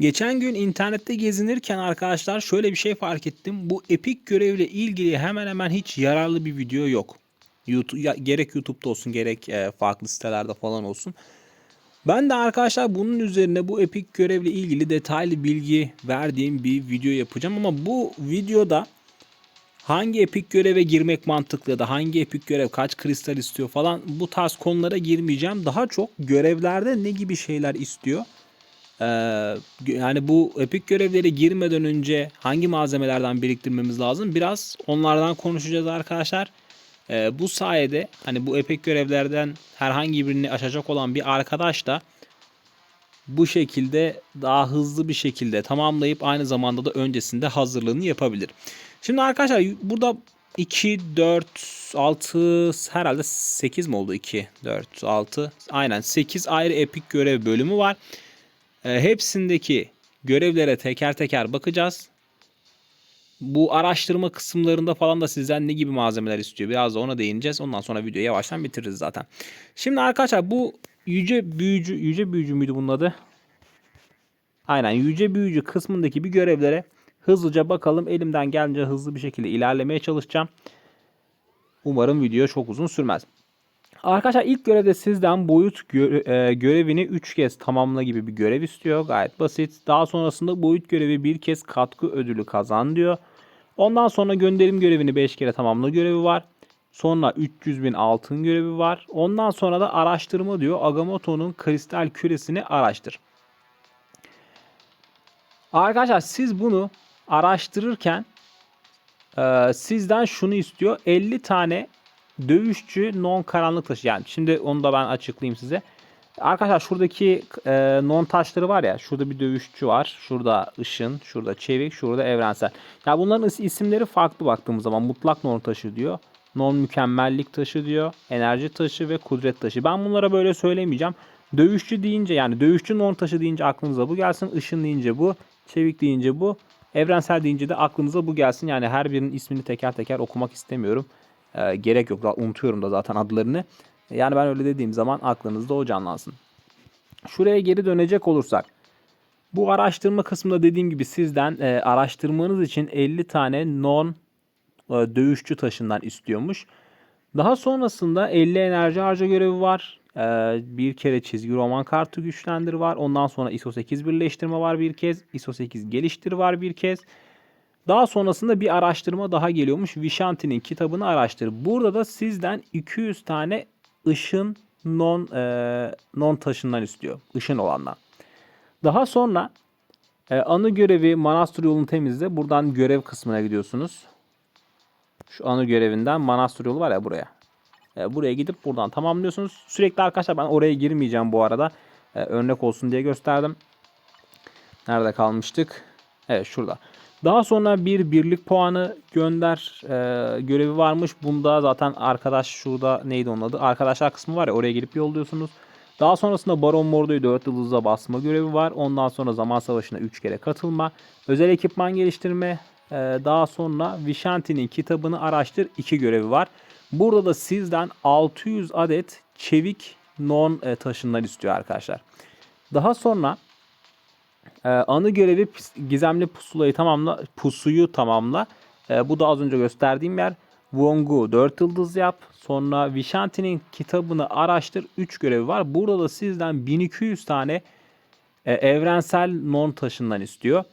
Geçen gün internette gezinirken arkadaşlar şöyle bir şey fark ettim. Bu Epic görevle ilgili hemen hemen hiç yararlı bir video yok. YouTube, ya, gerek YouTube'da olsun gerek e, farklı sitelerde falan olsun. Ben de arkadaşlar bunun üzerine bu Epic görevle ilgili detaylı bilgi verdiğim bir video yapacağım ama bu videoda hangi epik göreve girmek mantıklı ya da hangi epik görev kaç kristal istiyor falan bu tarz konulara girmeyeceğim. Daha çok görevlerde ne gibi şeyler istiyor. Ee, yani bu epik görevlere girmeden önce hangi malzemelerden biriktirmemiz lazım biraz onlardan konuşacağız arkadaşlar. Ee, bu sayede hani bu epik görevlerden herhangi birini aşacak olan bir arkadaş da bu şekilde daha hızlı bir şekilde tamamlayıp aynı zamanda da öncesinde hazırlığını yapabilir. Şimdi arkadaşlar burada 2, 4, 6 herhalde 8 mi oldu? 2, 4, 6 aynen 8 ayrı epik görev bölümü var. E, hepsindeki görevlere teker teker bakacağız. Bu araştırma kısımlarında falan da sizden ne gibi malzemeler istiyor? Biraz da ona değineceğiz. Ondan sonra videoyu yavaştan bitiririz zaten. Şimdi arkadaşlar bu yüce büyücü, yüce büyücü müydü bunun adı? Aynen yüce büyücü kısmındaki bir görevlere hızlıca bakalım. Elimden gelince hızlı bir şekilde ilerlemeye çalışacağım. Umarım video çok uzun sürmez. Arkadaşlar ilk görevde sizden boyut göre- e, görevini 3 kez tamamla gibi bir görev istiyor. Gayet basit. Daha sonrasında boyut görevi bir kez katkı ödülü kazan diyor. Ondan sonra gönderim görevini 5 kere tamamla görevi var. Sonra 300 bin altın görevi var. Ondan sonra da araştırma diyor. Agamotto'nun kristal küresini araştır. Arkadaşlar siz bunu araştırırken e, sizden şunu istiyor. 50 tane dövüşçü non karanlık taşı. Yani şimdi onu da ben açıklayayım size. Arkadaşlar şuradaki e, non taşları var ya. Şurada bir dövüşçü var. Şurada ışın, şurada çevik, şurada evrensel. Ya bunların is- isimleri farklı baktığımız zaman. Mutlak non taşı diyor. Non mükemmellik taşı diyor. Enerji taşı ve kudret taşı. Ben bunlara böyle söylemeyeceğim. Dövüşçü deyince yani dövüşçü non taşı deyince aklınıza bu gelsin. Işın deyince bu. Çevik deyince bu. Evrensel deyince de aklınıza bu gelsin. Yani her birinin ismini teker teker okumak istemiyorum. Ee, gerek yok. Unutuyorum da zaten adlarını. Yani ben öyle dediğim zaman aklınızda o canlansın. Şuraya geri dönecek olursak. Bu araştırma kısmında dediğim gibi sizden e, araştırmanız için 50 tane non e, dövüşçü taşından istiyormuş. Daha sonrasında 50 enerji harca görevi var. E, bir kere çizgi roman kartı güçlendir var. Ondan sonra ISO 8 birleştirme var bir kez. ISO 8 geliştir var bir kez. Daha sonrasında bir araştırma daha geliyormuş. Vishanti'nin kitabını araştır. Burada da sizden 200 tane ışın non e, non taşından istiyor. Işın olandan. Daha sonra e, anı görevi manastır yolunu temizle. Buradan görev kısmına gidiyorsunuz. Şu anı görevinden manastır yolu var ya buraya. E, buraya gidip buradan tamamlıyorsunuz. Sürekli arkadaşlar ben oraya girmeyeceğim bu arada. E, örnek olsun diye gösterdim. Nerede kalmıştık? Evet şurada. Daha sonra bir birlik puanı gönder e, görevi varmış. Bunda zaten arkadaş şurada neydi onun adı? Arkadaşlar kısmı var ya oraya gelip yolluyorsunuz. Daha sonrasında Baron Mordo'yu 4 yıldıza basma görevi var. Ondan sonra zaman savaşına 3 kere katılma. Özel ekipman geliştirme. e, daha sonra Vishanti'nin kitabını araştır 2 görevi var. Burada da sizden 600 adet çevik non e, taşından istiyor arkadaşlar. Daha sonra ee, anı görevi gizemli pusulayı tamamla, pusuyu tamamla. Ee, bu da az önce gösterdiğim yer. Wong'u 4 yıldız yap. Sonra Vishanti'nin kitabını araştır. 3 görevi var. Burada da sizden 1200 tane e, evrensel non taşından istiyor.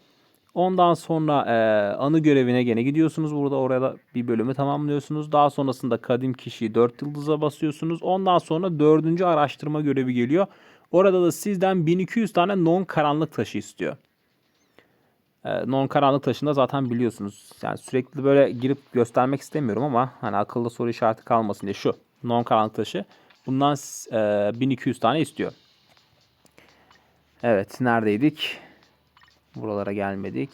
Ondan sonra e, anı görevine gene gidiyorsunuz. Burada oraya da bir bölümü tamamlıyorsunuz. Daha sonrasında kadim kişiyi 4 yıldıza basıyorsunuz. Ondan sonra dördüncü araştırma görevi geliyor. Orada da sizden 1200 tane non karanlık taşı istiyor. E, non karanlık taşında zaten biliyorsunuz. Yani sürekli böyle girip göstermek istemiyorum ama hani akılda soru işareti kalmasın diye şu non karanlık taşı. Bundan e, 1200 tane istiyor. Evet neredeydik? Buralara gelmedik.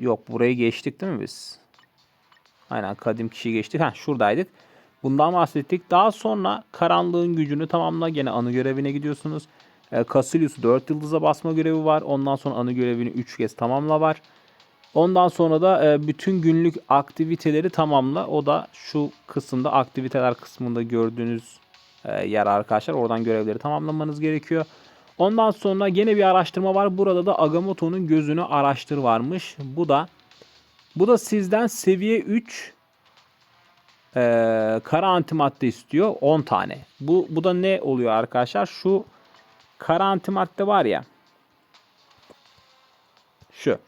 Yok burayı geçtik değil mi biz? Aynen kadim kişiyi geçtik. Ha şuradaydık. Bundan bahsettik. Daha sonra karanlığın gücünü tamamla. Gene anı görevine gidiyorsunuz. E, Cassilius 4 yıldıza basma görevi var. Ondan sonra anı görevini 3 kez tamamla var. Ondan sonra da e, bütün günlük aktiviteleri tamamla. O da şu kısımda aktiviteler kısmında gördüğünüz e, yer arkadaşlar. Oradan görevleri tamamlamanız gerekiyor. Ondan sonra gene bir araştırma var. Burada da Agamotto'nun gözünü araştır varmış. Bu da bu da sizden seviye 3 e, kara antimadde istiyor 10 tane. Bu, bu da ne oluyor arkadaşlar? Şu kara antimadde var ya. Şu.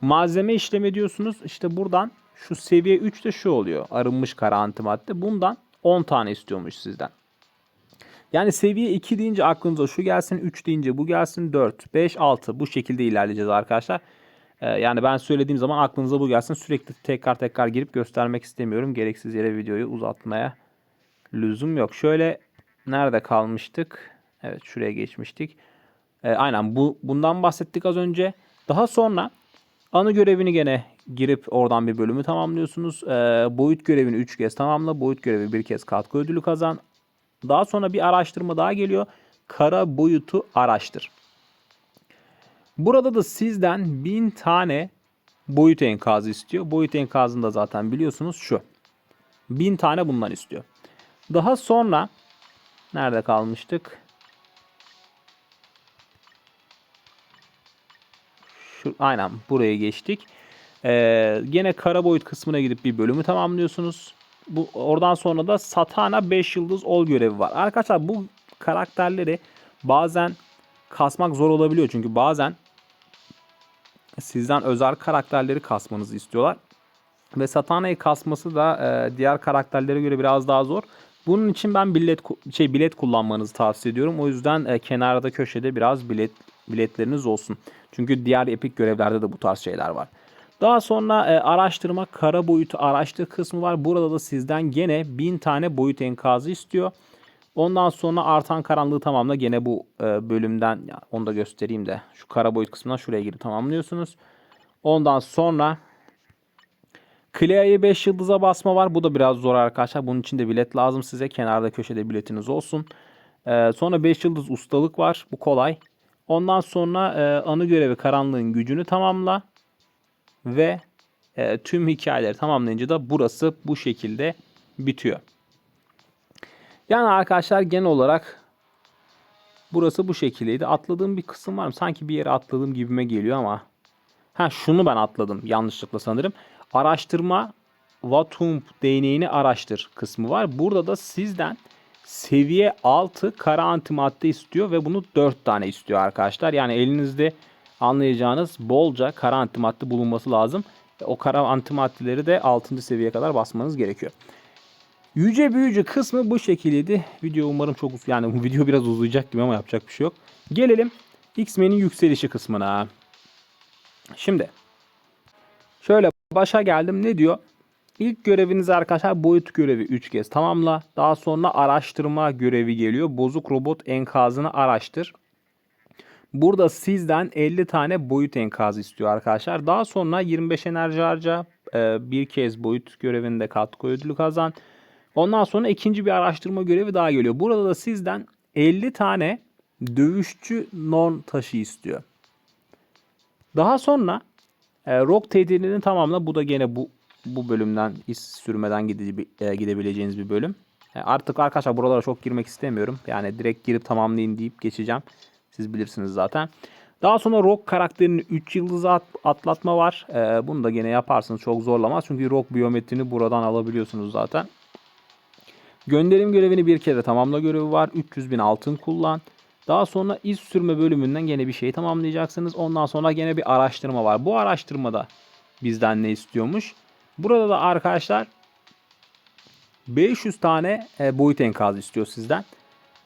Malzeme işlemi diyorsunuz. İşte buradan şu seviye 3'te şu oluyor. Arınmış kara antimadde. Bundan 10 tane istiyormuş sizden. Yani seviye 2 deyince aklınıza şu gelsin, 3 deyince bu gelsin, 4, 5, 6 bu şekilde ilerleyeceğiz arkadaşlar. Ee, yani ben söylediğim zaman aklınıza bu gelsin. Sürekli tekrar tekrar girip göstermek istemiyorum. Gereksiz yere videoyu uzatmaya lüzum yok. Şöyle nerede kalmıştık? Evet şuraya geçmiştik. Ee, aynen bu bundan bahsettik az önce. Daha sonra anı görevini gene girip oradan bir bölümü tamamlıyorsunuz. Ee, boyut görevini 3 kez tamamla. Boyut görevi bir kez katkı ödülü kazan. Daha sonra bir araştırma daha geliyor. Kara boyutu araştır. Burada da sizden 1000 tane boyut enkazı istiyor. Boyut enkazında zaten biliyorsunuz şu. 1000 tane bundan istiyor. Daha sonra nerede kalmıştık? Şu, aynen buraya geçtik. Ee, gene kara boyut kısmına gidip bir bölümü tamamlıyorsunuz. Bu oradan sonra da Satana 5 yıldız ol görevi var. Arkadaşlar bu karakterleri bazen kasmak zor olabiliyor. Çünkü bazen sizden özel karakterleri kasmanızı istiyorlar. Ve Satana'yı kasması da e, diğer karakterlere göre biraz daha zor. Bunun için ben bilet şey bilet kullanmanızı tavsiye ediyorum. O yüzden e, kenarda köşede biraz bilet biletleriniz olsun. Çünkü diğer epik görevlerde de bu tarz şeyler var. Daha sonra e, araştırma kara boyutu araştır kısmı var. Burada da sizden gene 1000 tane boyut enkazı istiyor. Ondan sonra artan karanlığı tamamla gene bu e, bölümden ya onu da göstereyim de şu kara boyut kısmından şuraya girip tamamlıyorsunuz. Ondan sonra Clea'yı 5 yıldıza basma var. Bu da biraz zor arkadaşlar. Bunun için de bilet lazım size. Kenarda köşede biletiniz olsun. Ee, sonra 5 yıldız ustalık var. Bu kolay. Ondan sonra e, anı görevi karanlığın gücünü tamamla. Ve e, tüm hikayeleri tamamlayınca da burası bu şekilde bitiyor. Yani arkadaşlar genel olarak burası bu şekildeydi. Atladığım bir kısım var mı? Sanki bir yere atladığım gibime geliyor ama. Ha şunu ben atladım yanlışlıkla sanırım. Araştırma Vatump değneğini araştır kısmı var. Burada da sizden seviye 6 kara antimadde istiyor ve bunu 4 tane istiyor arkadaşlar. Yani elinizde anlayacağınız bolca kara antimadde bulunması lazım. O kara antimaddeleri de 6. seviyeye kadar basmanız gerekiyor. Yüce büyücü kısmı bu şekildeydi. Video umarım çok uz yani bu video biraz uzayacak gibi ama yapacak bir şey yok. Gelelim X-Men'in yükselişi kısmına. Şimdi şöyle başa geldim. Ne diyor? İlk göreviniz arkadaşlar boyut görevi 3 kez tamamla. Daha sonra araştırma görevi geliyor. Bozuk robot enkazını araştır. Burada sizden 50 tane boyut enkazı istiyor arkadaşlar. Daha sonra 25 enerji harca. e, Bir kez boyut görevinde katkı ödülü kazan. Ondan sonra ikinci bir araştırma görevi daha geliyor. Burada da sizden 50 tane dövüşçü non taşı istiyor. Daha sonra e, rock tehdidini tamamla. Bu da gene bu bu bölümden iz sürmeden e, gidebileceğiniz bir bölüm. Artık arkadaşlar buralara çok girmek istemiyorum. Yani direkt girip tamamlayın deyip geçeceğim. Siz bilirsiniz zaten. Daha sonra Rock karakterini 3 yıldızı at, atlatma var. E, bunu da gene yaparsınız. Çok zorlamaz. Çünkü Rock biyometrini buradan alabiliyorsunuz zaten. Gönderim görevini bir kere tamamla görevi var. 300 bin altın kullan. Daha sonra iz sürme bölümünden gene bir şey tamamlayacaksınız. Ondan sonra gene bir araştırma var. Bu araştırmada bizden ne istiyormuş? Burada da arkadaşlar 500 tane e, boyut enkazı istiyor sizden.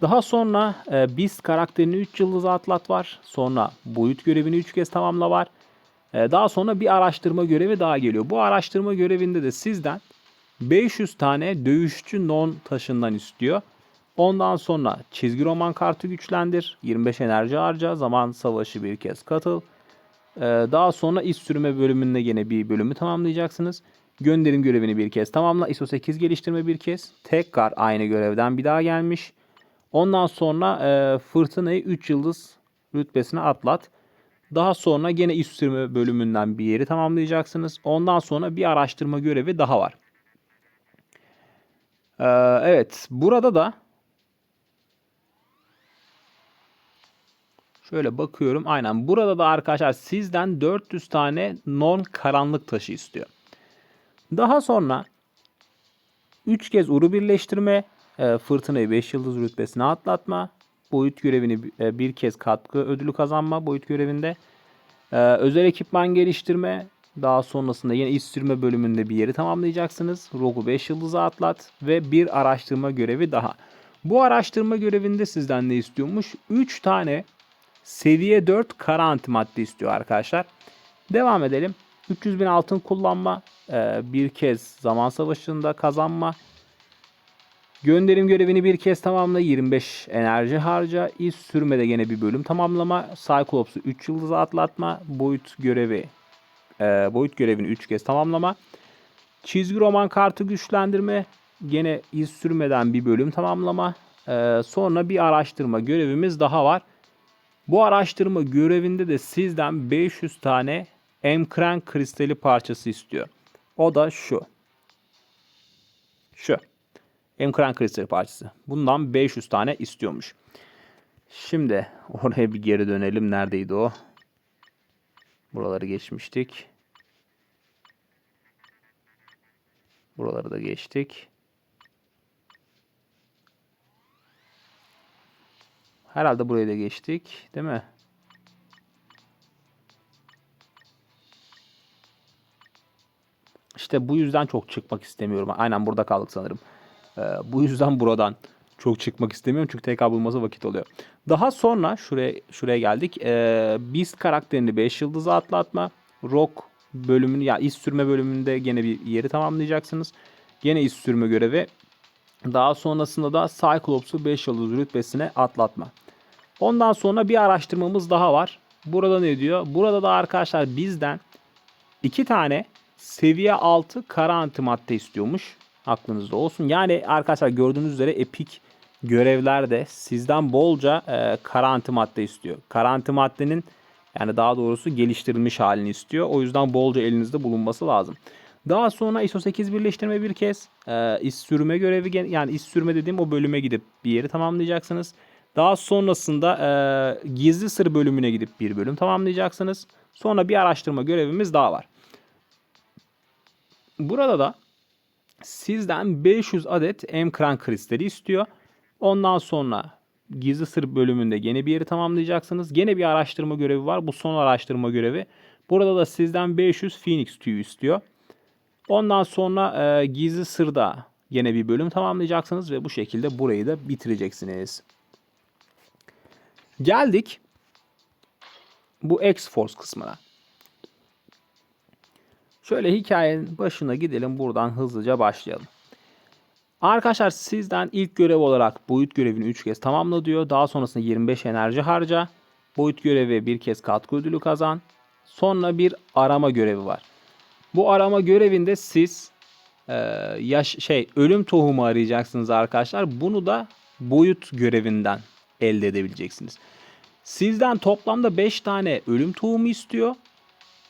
Daha sonra e, Beast karakterini 3 yıldızı atlat var. Sonra boyut görevini 3 kez tamamla var. E, daha sonra bir araştırma görevi daha geliyor. Bu araştırma görevinde de sizden 500 tane dövüşçü non taşından istiyor. Ondan sonra çizgi roman kartı güçlendir. 25 enerji harca. Zaman savaşı bir kez katıl. Ee, daha sonra iz sürme bölümünde yine bir bölümü tamamlayacaksınız. Gönderim görevini bir kez tamamla. ISO 8 geliştirme bir kez. Tekrar aynı görevden bir daha gelmiş. Ondan sonra e, fırtınayı 3 yıldız rütbesine atlat. Daha sonra gene iş sürme bölümünden bir yeri tamamlayacaksınız. Ondan sonra bir araştırma görevi daha var. Ee, evet burada da şöyle bakıyorum. Aynen burada da arkadaşlar sizden 400 tane non karanlık taşı istiyor. Daha sonra 3 kez uru birleştirme, fırtınayı 5 yıldız rütbesine atlatma, boyut görevini e, bir kez katkı ödülü kazanma boyut görevinde, e, özel ekipman geliştirme, daha sonrasında yine iş sürme bölümünde bir yeri tamamlayacaksınız. Rogu 5 yıldıza atlat ve bir araştırma görevi daha. Bu araştırma görevinde sizden ne istiyormuş? 3 tane seviye 4 kara antimadde istiyor arkadaşlar. Devam edelim. 300 bin altın kullanma, e, bir kez zaman savaşında kazanma, gönderim görevini bir kez tamamla, 25 enerji harca, iz sürmede gene bir bölüm tamamlama, Cyclops'u 3 yıldıza atlatma, boyut görevi e, boyut görevini 3 kez tamamlama, çizgi roman kartı güçlendirme, gene iz sürmeden bir bölüm tamamlama, e, sonra bir araştırma görevimiz daha var. Bu araştırma görevinde de sizden 500 tane Emkran kristali parçası istiyor. O da şu. Şu. Emkran kristali parçası. Bundan 500 tane istiyormuş. Şimdi oraya bir geri dönelim. Neredeydi o? Buraları geçmiştik. Buraları da geçtik. Herhalde burayı da geçtik. Değil mi? İşte bu yüzden çok çıkmak istemiyorum. Aynen burada kaldık sanırım. Ee, bu yüzden buradan çok çıkmak istemiyorum çünkü tekrar bulması vakit oluyor. Daha sonra şuraya şuraya geldik. Ee, Beast karakterini 5 yıldıza atlatma. Rock bölümünü ya yani iz sürme bölümünde gene bir yeri tamamlayacaksınız. Gene iz sürme görevi. Daha sonrasında da Cyclops'u 5 yıldız rütbesine atlatma. Ondan sonra bir araştırmamız daha var. Burada ne diyor? Burada da arkadaşlar bizden iki tane seviye 6 kara antimadde istiyormuş. Aklınızda olsun. Yani arkadaşlar gördüğünüz üzere epik görevlerde sizden bolca e, kara antimadde istiyor. Kara antimaddenin yani daha doğrusu geliştirilmiş halini istiyor. O yüzden bolca elinizde bulunması lazım. Daha sonra ISO 8 birleştirme bir kez e, iz sürme görevi yani iz sürme dediğim o bölüme gidip bir yeri tamamlayacaksınız. Daha sonrasında e, gizli sır bölümüne gidip bir bölüm tamamlayacaksınız. Sonra bir araştırma görevimiz daha var. Burada da sizden 500 adet emkran kristali istiyor. Ondan sonra gizli sır bölümünde gene bir yeri tamamlayacaksınız. Gene bir araştırma görevi var. Bu son araştırma görevi. Burada da sizden 500 Phoenix tüyü istiyor. Ondan sonra e, gizli sırda yine bir bölüm tamamlayacaksınız ve bu şekilde burayı da bitireceksiniz. Geldik bu X-Force kısmına. Şöyle hikayenin başına gidelim buradan hızlıca başlayalım. Arkadaşlar sizden ilk görev olarak boyut görevini 3 kez tamamla diyor. Daha sonrasında 25 enerji harca. Boyut görevi bir kez katkı ödülü kazan. Sonra bir arama görevi var. Bu arama görevinde siz e, yaş şey ölüm tohumu arayacaksınız arkadaşlar. Bunu da boyut görevinden elde edebileceksiniz. Sizden toplamda 5 tane ölüm tohumu istiyor.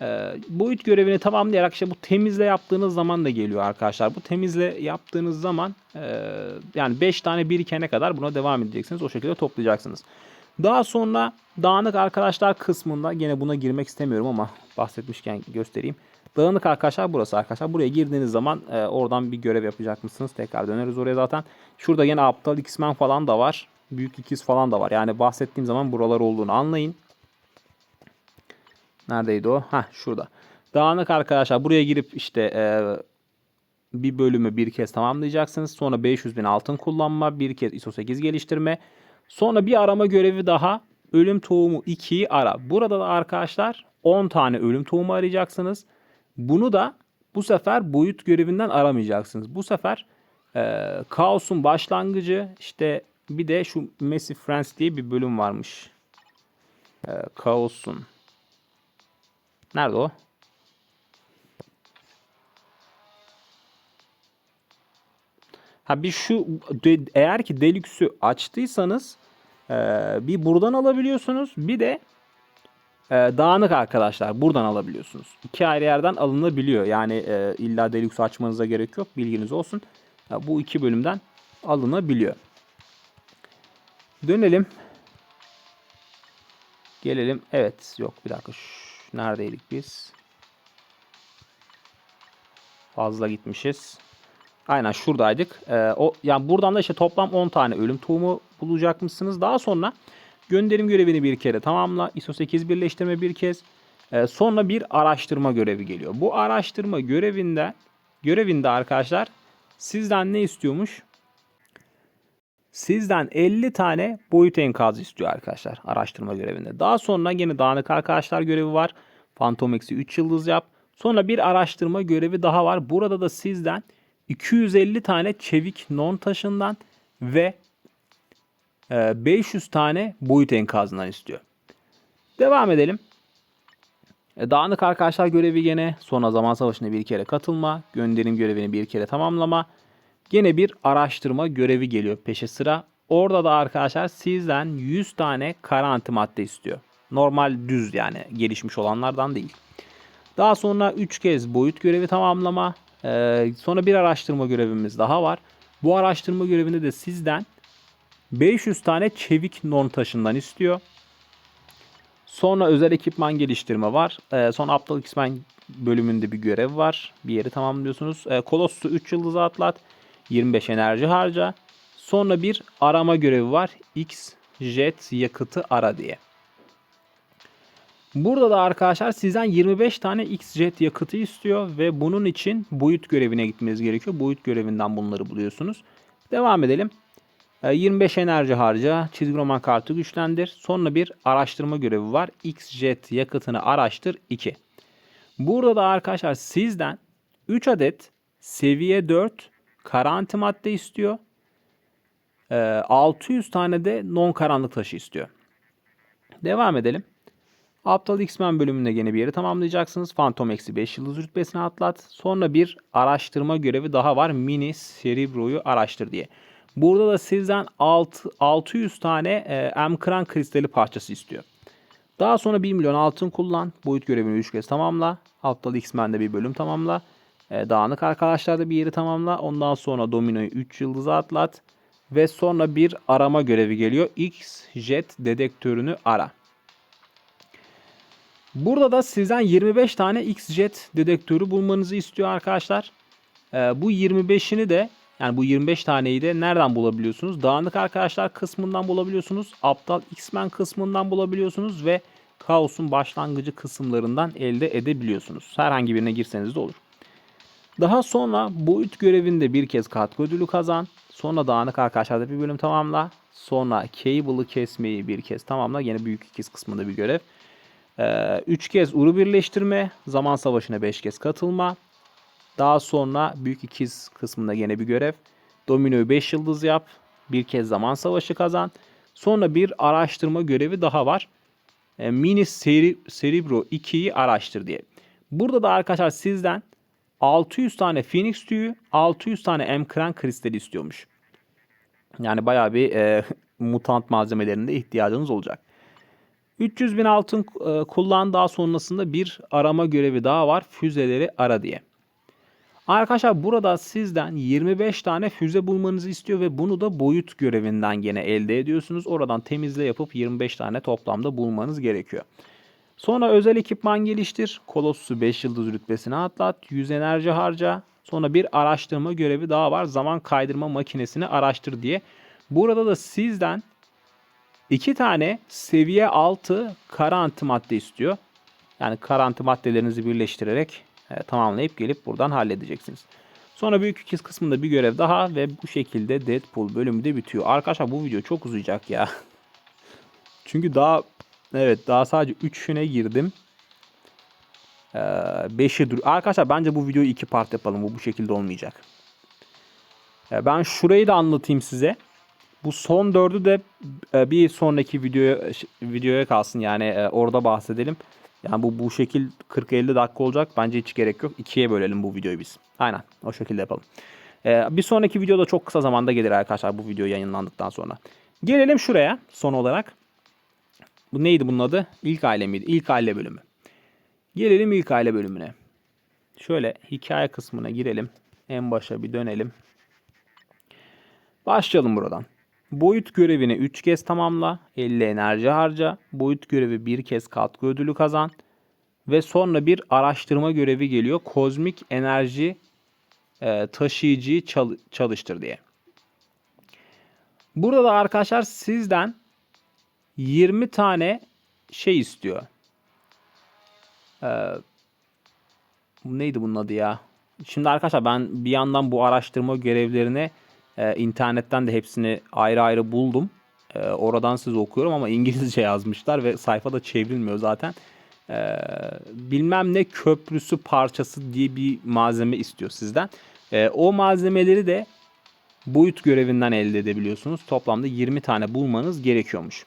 E, boyut görevini tamamlayarak işte bu temizle yaptığınız zaman da geliyor arkadaşlar. Bu temizle yaptığınız zaman e, yani 5 tane birikene kadar buna devam edeceksiniz. O şekilde toplayacaksınız. Daha sonra dağınık arkadaşlar kısmında gene buna girmek istemiyorum ama bahsetmişken göstereyim. Dağınık arkadaşlar burası arkadaşlar. Buraya girdiğiniz zaman e, oradan bir görev yapacak mısınız? Tekrar döneriz oraya zaten. Şurada yine aptal X-Men falan da var. Büyük ikiz falan da var. Yani bahsettiğim zaman buralar olduğunu anlayın. Neredeydi o? Heh şurada. Dağınık arkadaşlar buraya girip işte e, bir bölümü bir kez tamamlayacaksınız. Sonra 500 bin altın kullanma, bir kez ISO 8 geliştirme. Sonra bir arama görevi daha. Ölüm tohumu 2'yi ara. Burada da arkadaşlar 10 tane ölüm tohumu arayacaksınız. Bunu da bu sefer boyut görevinden aramayacaksınız. Bu sefer e, kaosun başlangıcı işte bir de şu Messi Friends diye bir bölüm varmış. E, kaosun. Nerede o? Ha bir şu eğer ki Deluxe'ü açtıysanız e, bir buradan alabiliyorsunuz. Bir de e, dağınık arkadaşlar buradan alabiliyorsunuz. İki ayrı yerden alınabiliyor. Yani e, illa Deluxe açmanıza gerek yok. Bilginiz olsun. Ya, bu iki bölümden alınabiliyor. Dönelim. Gelelim. Evet. Yok bir dakika. Neredeydik biz? Fazla gitmişiz. Aynen şuradaydık. Ee, o yani buradan da işte toplam 10 tane ölüm tohumu bulacakmışsınız. Daha sonra gönderim görevini bir kere tamamla. ISO 8 birleştirme bir kez. Ee, sonra bir araştırma görevi geliyor. Bu araştırma görevinde görevinde arkadaşlar sizden ne istiyormuş? Sizden 50 tane boyut enkazı istiyor arkadaşlar araştırma görevinde. Daha sonra yine dağınık arkadaşlar görevi var. Phantom eksi 3 yıldız yap. Sonra bir araştırma görevi daha var. Burada da sizden 250 tane çevik non taşından ve e, 500 tane boyut enkazından istiyor. Devam edelim. E, Dağınık arkadaşlar görevi gene sonra zaman savaşına bir kere katılma, gönderim görevini bir kere tamamlama. Gene bir araştırma görevi geliyor peşe sıra. Orada da arkadaşlar sizden 100 tane kara antimadde istiyor. Normal düz yani gelişmiş olanlardan değil. Daha sonra 3 kez boyut görevi tamamlama. Ee, sonra bir araştırma görevimiz daha var. Bu araştırma görevinde de sizden 500 tane çevik non taşından istiyor. Sonra özel ekipman geliştirme var. Ee, sonra aptal X-Men bölümünde bir görev var. Bir yeri tamamlıyorsunuz. Ee, Colossus'u 3 yıldızı atlat. 25 enerji harca. Sonra bir arama görevi var. X jet yakıtı ara diye. Burada da arkadaşlar sizden 25 tane X-Jet yakıtı istiyor ve bunun için boyut görevine gitmeniz gerekiyor. Boyut görevinden bunları buluyorsunuz. Devam edelim. Ee, 25 enerji harca, çizgi roman kartı güçlendir. Sonra bir araştırma görevi var. X-Jet yakıtını araştır 2. Burada da arkadaşlar sizden 3 adet seviye 4 kara antimadde istiyor. Ee, 600 tane de non karanlık taşı istiyor. Devam edelim. Aptal X-Men bölümünde gene bir yeri tamamlayacaksınız. Phantom eksi 5 yıldız rütbesine atlat. Sonra bir araştırma görevi daha var. Mini Cerebro'yu araştır diye. Burada da sizden 6, 600 tane e, M-Kran kristali parçası istiyor. Daha sonra 1 milyon altın kullan. Boyut görevini 3 kez tamamla. Aptal X-Men'de bir bölüm tamamla. E, dağınık arkadaşlarda bir yeri tamamla. Ondan sonra Domino'yu 3 yıldıza atlat. Ve sonra bir arama görevi geliyor. X-Jet dedektörünü ara. Burada da sizden 25 tane X-Jet dedektörü bulmanızı istiyor arkadaşlar. Ee, bu 25'ini de yani bu 25 taneyi de nereden bulabiliyorsunuz? Dağınık arkadaşlar kısmından bulabiliyorsunuz. Aptal X-Men kısmından bulabiliyorsunuz ve Kaos'un başlangıcı kısımlarından elde edebiliyorsunuz. Herhangi birine girseniz de olur. Daha sonra boyut görevinde bir kez katkı ödülü kazan. Sonra dağınık arkadaşlarda bir bölüm tamamla. Sonra cable'ı kesmeyi bir kez tamamla. Yine büyük ikiz kısmında bir görev. 3 ee, kez uru birleştirme, zaman savaşına 5 kez katılma. Daha sonra büyük ikiz kısmında yine bir görev. Domino'yu 5 yıldız yap. Bir kez zaman savaşı kazan. Sonra bir araştırma görevi daha var. E, Mini Cerebro 2'yi araştır diye. Burada da arkadaşlar sizden 600 tane Phoenix tüyü, 600 tane M-Kran kristali istiyormuş. Yani bayağı bir e, mutant malzemelerinde ihtiyacınız olacak. 300 bin altın e, kullan daha sonrasında bir arama görevi daha var. Füzeleri ara diye. Arkadaşlar burada sizden 25 tane füze bulmanızı istiyor ve bunu da boyut görevinden gene elde ediyorsunuz. Oradan temizle yapıp 25 tane toplamda bulmanız gerekiyor. Sonra özel ekipman geliştir. Kolossus'u 5 yıldız rütbesine atlat. 100 enerji harca. Sonra bir araştırma görevi daha var. Zaman kaydırma makinesini araştır diye. Burada da sizden İki tane seviye 6 kara antimadde istiyor. Yani kara antimaddelerinizi birleştirerek e, tamamlayıp gelip buradan halledeceksiniz. Sonra büyük ikiz kısmında bir görev daha ve bu şekilde Deadpool bölümü de bitiyor. Arkadaşlar bu video çok uzayacak ya. Çünkü daha evet daha sadece 3'üne girdim. 5'i ee. Arkadaşlar bence bu videoyu iki part yapalım. Bu bu şekilde olmayacak. Ee, ben şurayı da anlatayım size. Bu son dördü de e, bir sonraki videoya videoya kalsın. Yani e, orada bahsedelim. Yani bu bu şekil 40-50 dakika olacak. Bence hiç gerek yok. İkiye bölelim bu videoyu biz. Aynen o şekilde yapalım. E, bir sonraki videoda çok kısa zamanda gelir arkadaşlar bu video yayınlandıktan sonra. Gelelim şuraya son olarak. Bu neydi bunun adı? İlk aile miydi? İlk aile bölümü. Gelelim ilk aile bölümüne. Şöyle hikaye kısmına girelim. En başa bir dönelim. Başlayalım buradan. Boyut görevini 3 kez tamamla. 50 enerji harca. Boyut görevi 1 kez katkı ödülü kazan. Ve sonra bir araştırma görevi geliyor. Kozmik enerji e, taşıyıcıyı çal- çalıştır diye. Burada da arkadaşlar sizden 20 tane şey istiyor. Ee, neydi bunun adı ya? Şimdi arkadaşlar ben bir yandan bu araştırma görevlerini e, internetten de hepsini ayrı ayrı buldum. E, oradan siz okuyorum ama İngilizce yazmışlar ve sayfada çevrilmiyor zaten. E, bilmem ne köprüsü parçası diye bir malzeme istiyor sizden. E, o malzemeleri de boyut görevinden elde edebiliyorsunuz. Toplamda 20 tane bulmanız gerekiyormuş.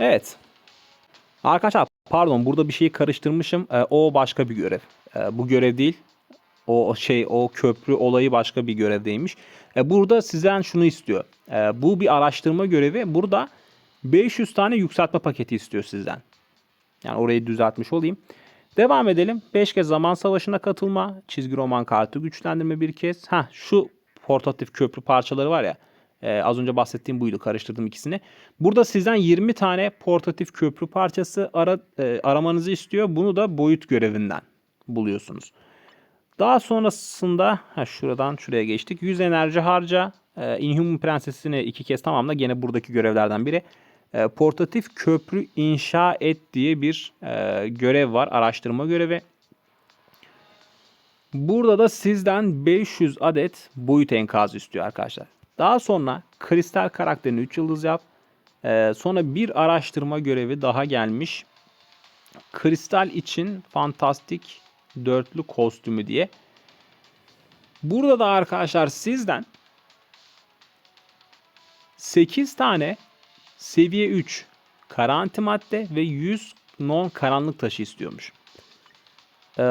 Evet. Arkadaşlar pardon burada bir şeyi karıştırmışım. Ee, o başka bir görev. Ee, bu görev değil. O şey o köprü olayı başka bir görevdeymiş. Ee, burada sizden şunu istiyor. Ee, bu bir araştırma görevi. Burada 500 tane yükseltme paketi istiyor sizden. Yani orayı düzeltmiş olayım. Devam edelim. 5 kez zaman savaşına katılma. Çizgi roman kartı güçlendirme bir kez. Ha şu portatif köprü parçaları var ya. E, az önce bahsettiğim buydu. Karıştırdım ikisini. Burada sizden 20 tane portatif köprü parçası ara, e, aramanızı istiyor. Bunu da boyut görevinden buluyorsunuz. Daha sonrasında ha şuradan şuraya geçtik. 100 enerji harca. E, Inhuman Prensesini iki kez tamamla. Gene buradaki görevlerden biri. E, portatif köprü inşa et diye bir e, görev var. Araştırma görevi. Burada da sizden 500 adet boyut enkazı istiyor arkadaşlar. Daha sonra kristal karakterini 3 yıldız yap. E, sonra bir araştırma görevi daha gelmiş. Kristal için fantastik dörtlü kostümü diye. Burada da arkadaşlar sizden 8 tane seviye 3 kara antimadde ve 100 non karanlık taşı istiyormuş. Ee,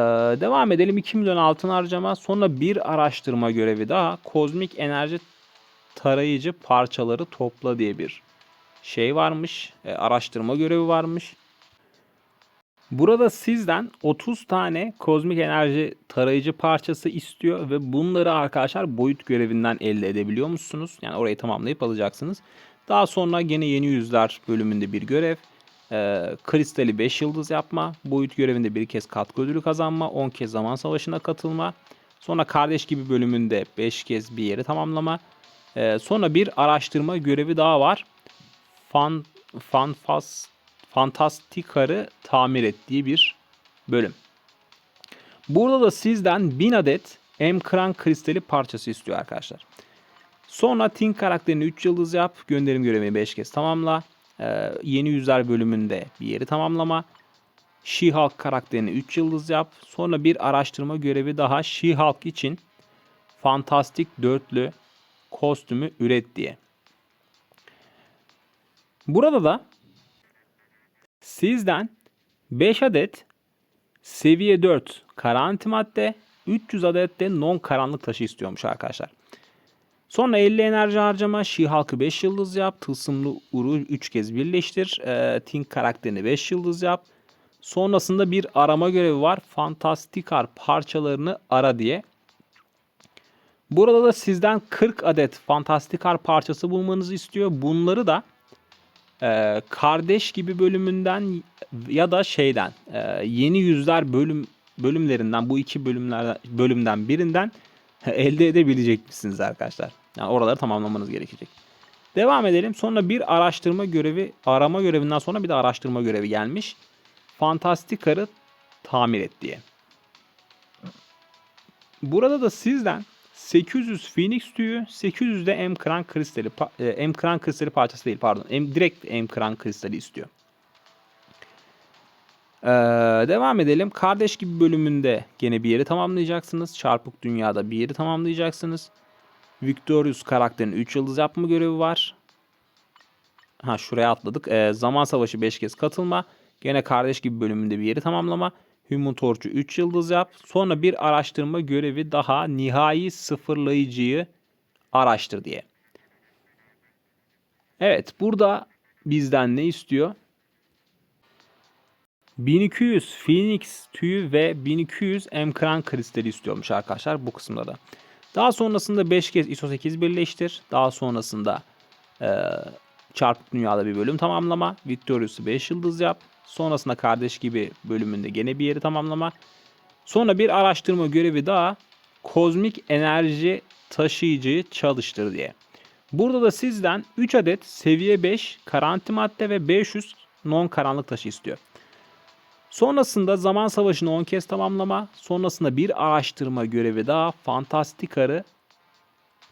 devam edelim 2 milyon altın harcama sonra bir araştırma görevi daha kozmik enerji tarayıcı parçaları topla diye bir şey varmış. Ee, araştırma görevi varmış. Burada sizden 30 tane kozmik enerji tarayıcı parçası istiyor ve bunları arkadaşlar boyut görevinden elde edebiliyor musunuz? Yani orayı tamamlayıp alacaksınız. Daha sonra gene yeni yüzler bölümünde bir görev. Ee, kristali 5 yıldız yapma. Boyut görevinde bir kez katkı ödülü kazanma. 10 kez zaman savaşına katılma. Sonra kardeş gibi bölümünde 5 kez bir yeri tamamlama. Ee, sonra bir araştırma görevi daha var. Fan, fanfas, Fantastikar'ı tamir et diye bir bölüm. Burada da sizden 1000 adet Emkran kristali parçası istiyor arkadaşlar. Sonra Tink karakterini 3 yıldız yap. Gönderim görevini 5 kez tamamla. Ee, yeni yüzler bölümünde bir yeri tamamlama. She-Hulk karakterini 3 yıldız yap. Sonra bir araştırma görevi daha She-Hulk için fantastik dörtlü kostümü üret diye. Burada da sizden 5 adet seviye 4 kara antimadde 300 adet de non karanlık taşı istiyormuş arkadaşlar. Sonra 50 enerji harcama, She-Hulk'ı 5 yıldız yap, Tılsımlı Uru 3 kez birleştir, e, Tink karakterini 5 yıldız yap. Sonrasında bir arama görevi var. Fantastikar parçalarını ara diye. Burada da sizden 40 adet Fantastikar parçası bulmanızı istiyor. Bunları da e, kardeş gibi bölümünden ya da şeyden e, yeni yüzler bölüm bölümlerinden bu iki bölümlerden bölümden birinden elde edebilecek misiniz arkadaşlar? Yani oraları tamamlamanız gerekecek. Devam edelim. Sonra bir araştırma görevi, arama görevinden sonra bir de araştırma görevi gelmiş. Fantastikar'ı tamir et diye. Burada da sizden 800 Phoenix tüyü, 800 de Emkran kristali, pa- e, Emkran kristali parçası değil pardon. Em, direkt Emkran kristali istiyor. Ee, devam edelim. Kardeş gibi bölümünde gene bir yeri tamamlayacaksınız. Çarpık dünyada bir yeri tamamlayacaksınız. Victorious karakterin 3 yıldız yapma görevi var. Ha şuraya atladık. Ee, zaman savaşı 5 kez katılma. Gene kardeş gibi bölümünde bir yeri tamamlama. Human Torch'u 3 yıldız yap. Sonra bir araştırma görevi daha nihai sıfırlayıcıyı araştır diye. Evet burada bizden ne istiyor? 1200 Phoenix tüyü ve 1200 Emkran kristali istiyormuş arkadaşlar bu kısımda da. Daha sonrasında 5 kez ISO 8 birleştir. Daha sonrasında e, çarpık dünyada bir bölüm tamamlama. Victorious'u 5 yıldız yap. Sonrasında kardeş gibi bölümünde gene bir yeri tamamlama. Sonra bir araştırma görevi daha kozmik enerji taşıyıcıyı çalıştır diye. Burada da sizden 3 adet seviye 5 karanti madde ve 500 non karanlık taşı istiyor. Sonrasında zaman savaşını 10 kez tamamlama. Sonrasında bir araştırma görevi daha fantastikarı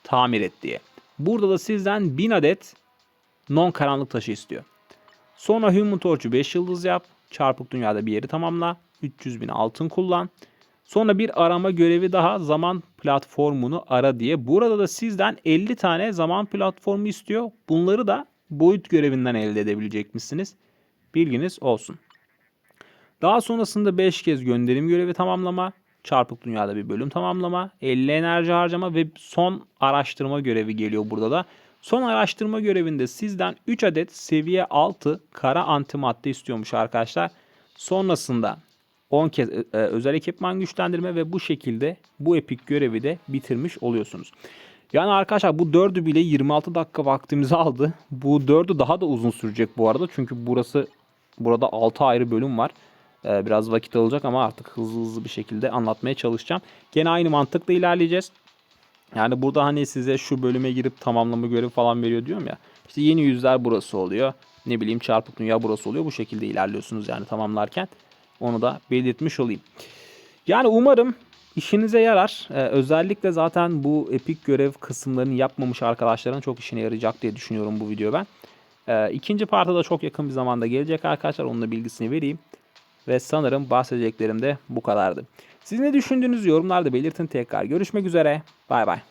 tamir et diye. Burada da sizden 1000 adet non karanlık taşı istiyor. Sonra Human Torch'u 5 yıldız yap. Çarpık dünyada bir yeri tamamla. 300 bin altın kullan. Sonra bir arama görevi daha zaman platformunu ara diye. Burada da sizden 50 tane zaman platformu istiyor. Bunları da boyut görevinden elde edebilecekmişsiniz. Bilginiz olsun. Daha sonrasında 5 kez gönderim görevi tamamlama, çarpık dünyada bir bölüm tamamlama, 50 enerji harcama ve son araştırma görevi geliyor burada da. Son araştırma görevinde sizden 3 adet seviye 6 kara antimadde istiyormuş arkadaşlar. Sonrasında 10 kez e, e, özel ekipman güçlendirme ve bu şekilde bu epik görevi de bitirmiş oluyorsunuz. Yani arkadaşlar bu 4'ü bile 26 dakika vaktimizi aldı. Bu 4'ü daha da uzun sürecek bu arada. Çünkü burası burada 6 ayrı bölüm var. Ee, biraz vakit alacak ama artık hızlı hızlı bir şekilde anlatmaya çalışacağım. Gene aynı mantıkla ilerleyeceğiz. Yani burada hani size şu bölüme girip tamamlama görevi falan veriyor diyorum ya. İşte yeni yüzler burası oluyor. Ne bileyim çarpık dünya burası oluyor. Bu şekilde ilerliyorsunuz yani tamamlarken. Onu da belirtmiş olayım. Yani umarım işinize yarar. Ee, özellikle zaten bu epik görev kısımlarını yapmamış arkadaşların çok işine yarayacak diye düşünüyorum bu video ben. Ee, ikinci parta da çok yakın bir zamanda gelecek arkadaşlar. Onun da bilgisini vereyim. Ve sanırım bahsedeceklerim de bu kadardı. Siz ne düşündüğünüzü yorumlarda belirtin tekrar. Görüşmek üzere. Bye bye.